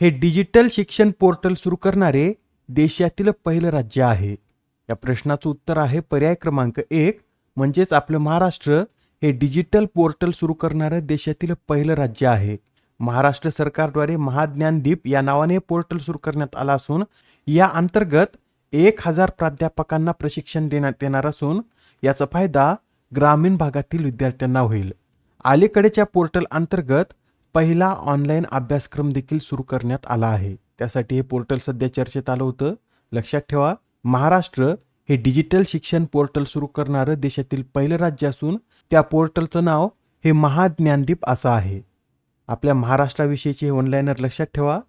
हे डिजिटल शिक्षण पोर्टल सुरू करणारे देशातील पहिलं राज्य आहे. या प्रश्नाचं उत्तर आहे पर्याय क्रमांक एक म्हणजेच आपलं महाराष्ट्र हे डिजिटल पोर्टल सुरू करणारं देशातील पहिलं राज्य आहे. महाराष्ट्र सरकारद्वारे महाज्ञानदीप या नावाने पोर्टल सुरू करण्यात आला असून या अंतर्गत एक हजार प्राध्यापकांना प्रशिक्षण देण्यात येणार असून याचा फायदा ग्रामीण भागातील विद्यार्थ्यांना होईल. अलीकडेच्या पोर्टल अंतर्गत पहिला ऑनलाईन अभ्यासक्रम देखील सुरू करण्यात आला आहे. त्यासाठी हे पोर्टल सध्या चर्चेत आलं होतं. लक्षात ठेवा महाराष्ट्र हे डिजिटल शिक्षण पोर्टल सुरू करणारं देशातील पहिलं राज्य असून त्या पोर्टलचं नाव हे महाज्ञानदीप असं आहे. आपल्या महाराष्ट्राविषयीचे ऑनलाईनर लक्षात ठेवा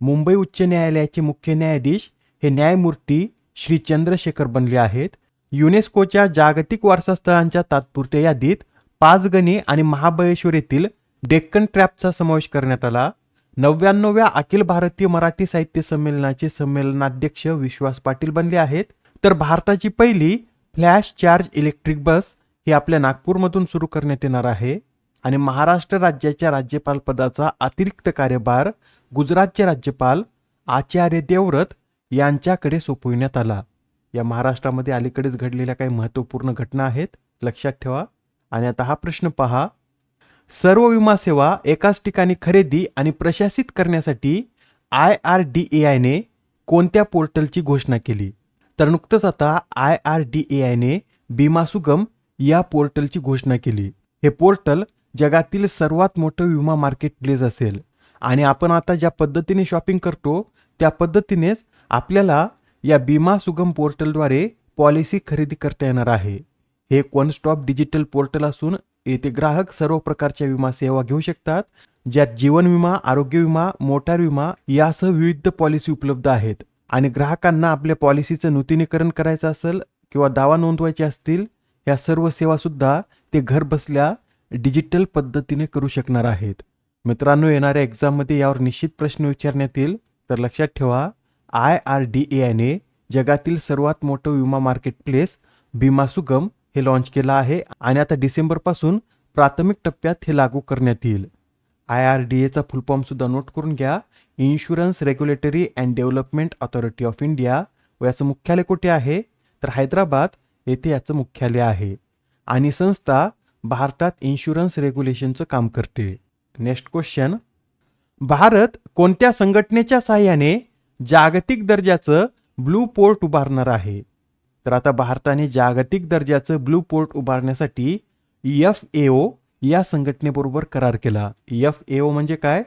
मुंबई उच्च न्यायालयाचे मुख्य न्यायाधीश हे न्यायमूर्ती श्री चंद्रशेखर बनले आहेत. युनेस्कोच्या जागतिक वारसा स्थळांच्या तात्पुरत्या यादीत पाचगणी आणि महाबळेश्वर येथील डेक्कन ट्रॅपचा समावेश करण्यात आला. नव्याण्णव्या अखिल भारतीय मराठी साहित्य संमेलनाचे संमेलनाध्यक्ष विश्वास पाटील बनले आहेत. तर भारताची पहिली फ्लॅश चार्ज इलेक्ट्रिक बस ही आपल्या नागपूरमधून सुरू करण्यात येणार आहे. आणि महाराष्ट्र राज्याच्या राज्यपाल पदाचा अतिरिक्त कार्यभार गुजरातचे राज्यपाल आचार्य देवव्रत यांच्याकडे सोपविण्यात आला. या महाराष्ट्रामध्ये अलीकडेच घडलेल्या काही महत्त्वपूर्ण घटना आहेत. लक्षात ठेवा. आणि आता हा प्रश्न पहा. सर्व विमा सेवा एकाच ठिकाणी खरेदी आणि प्रशासित करण्यासाठी आय आर डी ए आयने कोणत्या पोर्टलची घोषणा केली? तर नुकतंच आता आय आर डी ए आयने बीमा सुगम या पोर्टलची घोषणा केली. हे पोर्टल जगातील सर्वात मोठं विमा मार्केट प्लेस असेल आणि आपण आता ज्या पद्धतीने शॉपिंग करतो त्या पद्धतीनेच आपल्याला या बीमा सुगम पोर्टलद्वारे पॉलिसी खरेदी करता येणार आहे. हे वन स्टॉप डिजिटल पोर्टल असून येथे ग्राहक सर्व प्रकारच्या विमा सेवा घेऊ शकतात ज्यात जीवन विमा आरोग्य विमा मोटार विमा यासह विविध पॉलिसी उपलब्ध आहेत. आणि ग्राहकांना आपल्या पॉलिसीचं नूतनीकरण करायचं असेल किंवा दावा नोंदवायचे असतील या सर्व सेवा सुद्धा ते घर बसल्या डिजिटल पद्धतीने करू शकणार आहेत. मित्रांनो येणाऱ्या एक्झाममध्ये यावर निश्चित प्रश्न विचारण्यात येईल. तर लक्षात ठेवा आय आर डी ए आयने जगातील सर्वात मोठं विमा मार्केट प्लेस सुगम हे लॉन्च केलं आहे आणि आता डिसेंबरपासून प्राथमिक टप्प्यात हे लागू करण्यात येईल. आय आर डी एचा फुलफॉर्मसुद्धा नोट करून घ्या. Insurance regulatory and development authority of India व याचं मुख्यालय कुठे आहे? तर हैदराबाद येथे याचं मुख्यालय आहे. आणि संस्था भारतात इन्शुरन्स रेग्युलेशनचं काम करते. नेक्स्ट क्वेश्चन भारत कोणत्या संघटनेच्या सहाय्याने जागतिक दर्जाचं ब्लू पोर्ट उभारणार आहे? तर आता भारताने जागतिक दर्जाचं ब्लू पोर्ट उभारण्यासाठी एफ ए ओ या संघटनेबरोबर करार केला. एफ ए ओ म्हणजे काय?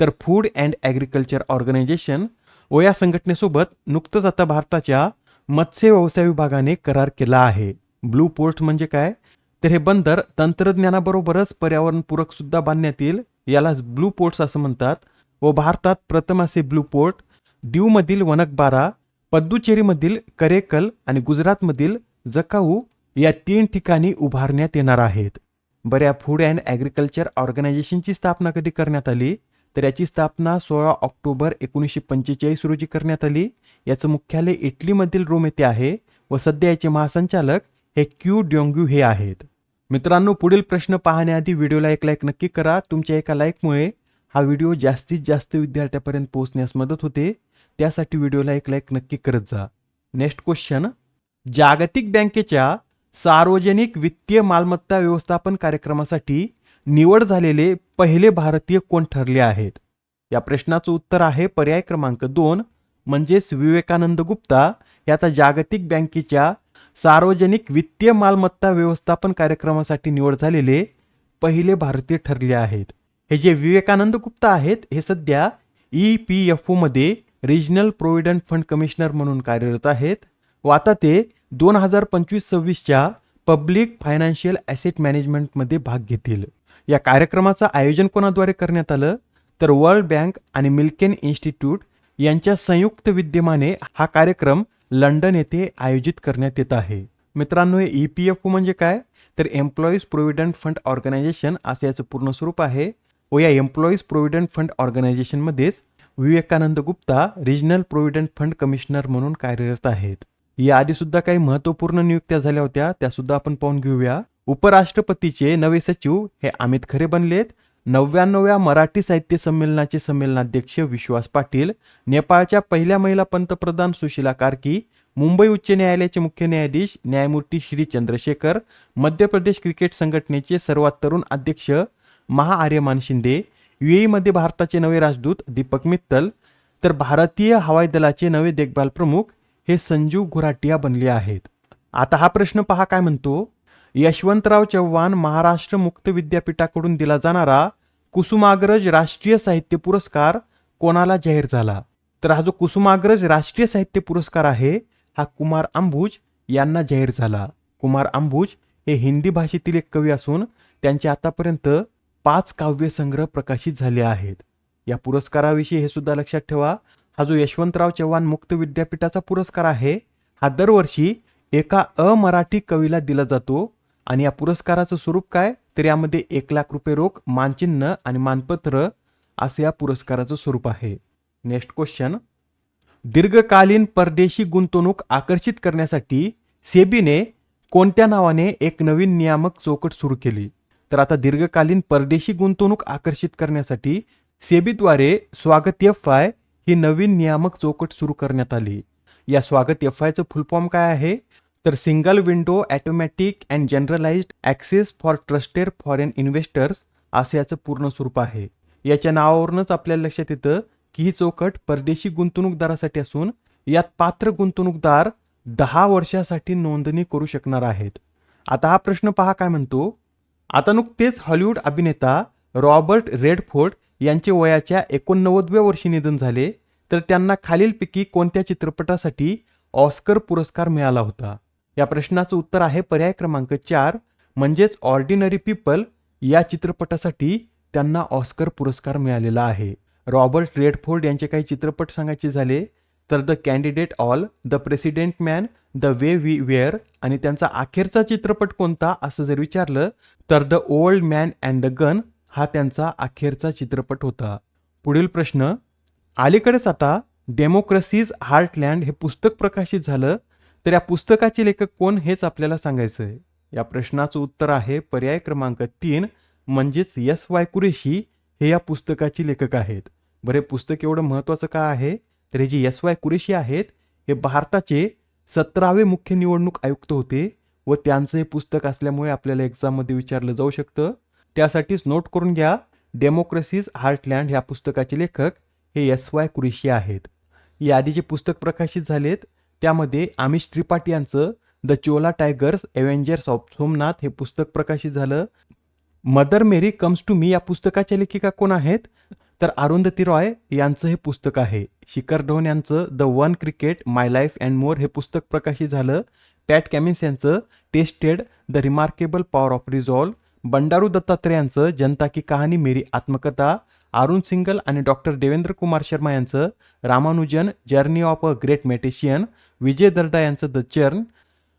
तर फूड अँड ॲग्रिकल्चर ऑर्गनायझेशन व या संघटनेसोबत नुकतंच आता भारताच्या मत्स्य व्यवसाय विभागाने करार केला आहे. ब्लू पोर्ट म्हणजे काय? तर हे बंदर तंत्रज्ञानाबरोबरच पर्यावरणपूरक सुद्धा बांधण्यात येईल. याला ब्लू पोर्ट्स असं म्हणतात व भारतात प्रथम असे ब्लू पोर्ट दीवमधील वनकबारा पद्दुचेरीमधील करेकल आणि गुजरातमधील जकाऊ या तीन ठिकाणी उभारण्यात येणार आहेत. बऱ्या फूड अँड ॲग्रिकल्चर ऑर्गनायझेशनची स्थापना कधी करण्यात आली? तर याची स्थापना सोळा ऑक्टोबर एकोणीसशे पंचेचाळीस रोजी करण्यात आली. याचं मुख्यालय इटलीमधील रोम येथे आहे व सध्या याचे महासंचालक हे क्यू ड्योंग्यू हे आहेत. मित्रांनो पुढील प्रश्न पाहण्याआधी व्हिडिओला एक लाईक नक्की करा. तुमच्या एका लाईकमुळे हा व्हिडिओ जास्तीत जास्त विद्यार्थ्यापर्यंत पोहोचण्यास मदत होते. त्यासाठी व्हिडिओला एक लाईक नक्की करत जा. नेक्स्ट क्वेश्चन जागतिक बँकेच्या सार्वजनिक वित्तीय मालमत्ता व्यवस्थापन कार्यक्रमासाठी निवड झालेले पहिले भारतीय कोण ठरले आहेत? या प्रश्नाचं उत्तर आहे पर्याय क्रमांक दोन म्हणजेच विवेकानंद गुप्ता. याचा जागतिक बँकेच्या सार्वजनिक वित्तीय मालमत्ता व्यवस्थापन कार्यक्रमासाठी निवड झालेले पहिले भारतीय ठरले आहेत. हे जे विवेकानंद गुप्ता आहेत हे सध्या ई पी एफ ओमध्ये रिजनल प्रोव्हिडंट फंड कमिशनर म्हणून कार्यरत आहेत. व आता ते दोन हजार पंचवीस सव्वीसच्या पब्लिक फायनान्शियल ॲसेट मॅनेजमेंटमध्ये भाग घेतील. या कार्यक्रमाचं आयोजन कोणाद्वारे करण्यात आलं? तर वर्ल्ड बँक आणि मिल्केन इन्स्टिट्यूट यांच्या संयुक्त विद्यमाने हा कार्यक्रम लंडन येथे आयोजित करण्यात येत आहे. मित्रांनो हे ई पी एफ ओ म्हणजे काय? तर एम्प्लॉईज प्रोव्हिडंट फंड ऑर्गनायझेशन असं याचं पूर्ण स्वरूप आहे. व या employees provident fund ऑर्गनायझेशनमध्येच Vivekanand Gupta regional provident fund commissioner म्हणून कार्यरत आहेत. याआधी सुद्धा काही महत्त्वपूर्ण नियुक्त्या झाल्या होत्या त्या सुद्धा आपण पाहून घेऊया. उपराष्ट्रपतीचे नवे सचिव हे अमित खरे बनलेत. नव्याण्णव्या मराठी साहित्य संमेलनाचे संमेलनाध्यक्ष विश्वास पाटील नेपाळच्या पहिल्या महिला पंतप्रधान सुशीला कार्की मुंबई उच्च न्यायालयाचे मुख्य न्यायाधीश न्यायमूर्ती श्री चंद्रशेखर मध्य प्रदेश क्रिकेट संघटनेचे सर्वात तरुण अध्यक्ष महाआर्यमान शिंदे युएईमध्ये भारताचे नवे राजदूत दीपक मित्तल तर भारतीय हवाई दलाचे नवे देखभाल प्रमुख हे संजीव घुराटिया बनले आहेत. आता हा प्रश्न पहा काय म्हणतो? यशवंतराव चव्हाण महाराष्ट्र मुक्त विद्यापीठाकडून दिला जाणारा कुसुमाग्रज राष्ट्रीय साहित्य पुरस्कार कोणाला जाहीर झाला? तर हा जो कुसुमाग्रज राष्ट्रीय साहित्य पुरस्कार आहे हा कुमार अंबुज यांना जाहीर झाला. कुमार अंबुज हे हिंदी भाषेतील एक कवी असून त्यांचे आतापर्यंत पाच काव्यसंग्रह प्रकाशित झाले आहेत. या पुरस्काराविषयी हे सुद्धा लक्षात ठेवा. हा जो यशवंतराव चव्हाण मुक्त विद्यापीठाचा पुरस्कार आहे हा दरवर्षी एका अमराठी कवीला दिला जातो. आणि या पुरस्काराचं स्वरूप काय? तर यामध्ये एक लाख रुपये रोख मानचिन्ह आणि मानपत्र असे या पुरस्काराचं स्वरूप आहे. नेक्स्ट क्वेश्चन दीर्घकालीन परदेशी गुंतवणूक आकर्षित करण्यासाठी सेबीने कोणत्या नावाने एक नवीन नियामक चौकट सुरू केली? तर आता दीर्घकालीन परदेशी गुंतवणूक आकर्षित करण्यासाठी सेबीद्वारे स्वागत एफ आय ही नवीन नियामक चौकट सुरू करण्यात आली. या स्वागत एफ आयचं फुल फॉर्म काय आहे? तर single window automatic and generalised access for trusted foreign investors असं याचं पूर्ण स्वरूप आहे. याच्या नावावरूनच आपल्याला लक्षात येतं की ही चौकट परदेशी गुंतवणूकदारासाठी असून यात पात्र गुंतवणूकदार दहा वर्षासाठी नोंदणी करू शकणार आहेत. आता हा प्रश्न पहा काय म्हणतो? आता नुकतेच हॉलिवूड अभिनेता रॉबर्ट रेडफोर्ड यांचे वयाच्या एकोणनव्वदव्या वर्षी निधन झाले तर त्यांना खालीलपैकी कोणत्या चित्रपटासाठी ऑस्कर पुरस्कार मिळाला होता? या प्रश्नाचं उत्तर आहे पर्याय क्रमांक चार म्हणजेच ऑर्डिनरी पीपल या चित्रपटासाठी त्यांना ऑस्कर पुरस्कार मिळालेला आहे. रॉबर्ट रेडफोर्ड यांचे काही चित्रपट सांगायचे झाले तर the candidate all the president man the way we were आणि त्यांचा अखेरचा चित्रपट कोणता असं जर विचारलं तर the old man and the gun हा त्यांचा अखेरचा चित्रपट होता. पुढील प्रश्न अलीकडेच आता डेमोक्रेसीज हार्टलँड हे पुस्तक प्रकाशित झालं तर या पुस्तकाचे लेखक कोण हेच आपल्याला सांगायचं आहे या प्रश्नाचं उत्तर आहे पर्याय क्रमांक तीन म्हणजेच यस वाय कुरेशी हे या पुस्तकाचे लेखक आहेत. बरं हे पुस्तक एवढं महत्त्वाचं का आहे? तर हे जे एस वाय कुरेशी आहेत हे भारताचे सतरावे मुख्य निवडणूक आयुक्त होते व त्यांचं हे पुस्तक असल्यामुळे आपल्याला एक्झाममध्ये विचारलं जाऊ शकतं. त्यासाठीच नोट करून घ्या डेमोक्रेसीज हार्टलँड ह्या पुस्तकाचे लेखक हे एस वाय कुरेशी आहेत. याआधी जे पुस्तक प्रकाशित झालेत त्यामध्ये आमिष त्रिपाठी यांचं the Chola tigers avengers of Somnath हे पुस्तक प्रकाशित झालं. Mother Mary comes to me या पुस्तकाच्या लेखिका कोण आहेत? तर अरुंधती रॉय यांचं हे पुस्तक आहे. शिखर ढोन यांचं the one cricket my life and more हे पुस्तक प्रकाशित झालं. पॅट कॅमिन्स यांचं tested the remarkable power of resolve Bandaru Dattatreya यांचं जनता की कहाणी मेरी आत्मकथा. अरुण सिंगल आणि डॉक्टर देवेंद्र कुमार शर्मा यांचं Ramanujan journey of a great mathematician Vijay Darda यांचं द चर्न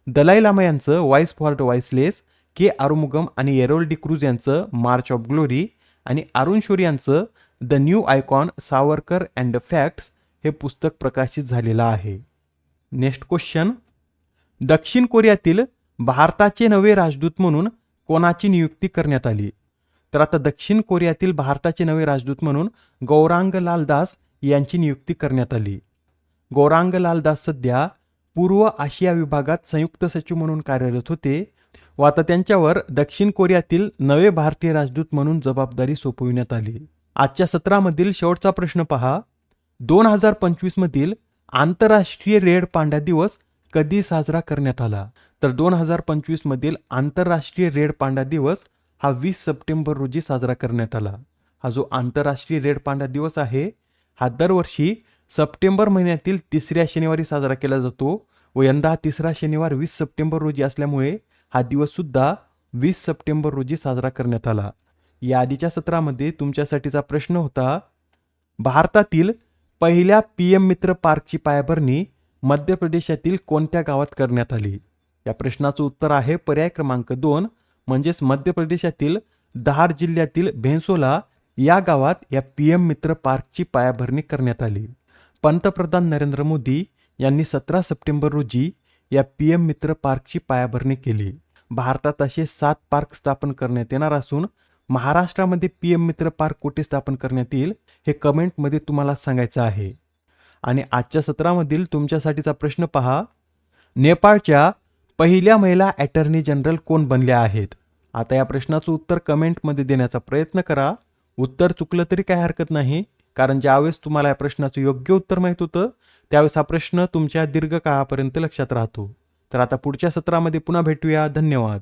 दलाई लामा यांचं voice for the voiceless K Arumugam आणि एरोल डी क्रूज यांचं मार्च ऑफ ग्लोरी आणि अरुण शोरी यांचं the new icon Savarkar and the facts हे पुस्तक प्रकाशित झालेलं आहे. Next question. दक्षिण कोरियातील भारताचे नवे राजदूत म्हणून कोणाची नियुक्ती करण्यात आली? तर आता दक्षिण कोरियातील भारताचे नवे राजदूत म्हणून गौरांगलाल दास यांची नियुक्ती करण्यात आली. गौरांगलाल दास सध्या पूर्व आशिया विभागात संयुक्त सचिव म्हणून कार्यरत होते व आता त्यांच्यावर दक्षिण कोरियातील नवे भारतीय राजदूत म्हणून जबाबदारी सोपविण्यात आली. आजच्या सत्रामधील शेवटचा प्रश्न पहा. दोन हजार पंचवीस मधील आंतरराष्ट्रीय रेड पांड्या दिवस कधी साजरा करण्यात आला? तर दोन हजार पंचवीस मधील आंतरराष्ट्रीय रेड पांडा दिवस हा वीस सप्टेंबर रोजी साजरा करण्यात आला. हा जो आंतरराष्ट्रीय रेड पांडा दिवस आहे हा दरवर्षी सप्टेंबर महिन्यातील तिसऱ्या शनिवारी साजरा केला जातो व यंदा हा तिसरा शनिवार वीस सप्टेंबर रोजी असल्यामुळे हा दिवस सुद्धा वीस सप्टेंबर रोजी साजरा करण्यात आला. या आधीच्या सत्रामध्ये तुमच्यासाठीचा प्रश्न होता भारतातील पहिल्या पी एम मित्र पार्कची पायाभरणी मध्य प्रदेशातील कोणत्या गावात करण्यात आली? या प्रश्नाचं उत्तर आहे पर्याय क्रमांक दोन म्हणजेच मध्य प्रदेशातील दहार जिल्ह्यातील भेंसोला या गावात या पी एम मित्र पार्कची पायाभरणी करण्यात आली. पंतप्रधान नरेंद्र मोदी यांनी सतरा सप्टेंबर रोजी या पी एम मित्र पार्कची पायाभरणी केली. भारतात असे सात पार्क स्थापन करण्यात येणार असून महाराष्ट्रामध्ये पी एम मित्र पार्क कुठे स्थापन करण्यात येईल हे कमेंटमध्ये तुम्हाला सांगायचं आहे. आणि आजच्या सत्रामधील तुमच्यासाठीचा प्रश्न पहा नेपाळच्या पहिल्या महिला अटर्नी जनरल कोण बनल्या आहेत? आता या प्रश्नाचं उत्तर कमेंटमध्ये देण्याचा प्रयत्न करा. उत्तर चुकलं तरी काही हरकत नाही कारण ज्यावेळेस तुम्हाला या प्रश्नाचं योग्य उत्तर माहीत होतं त्यावेळेस हा प्रश्न तुमच्या दीर्घकाळापर्यंत लक्षात राहतो. तर आता पुढच्या सत्रामध्ये पुन्हा भेटूया. धन्यवाद.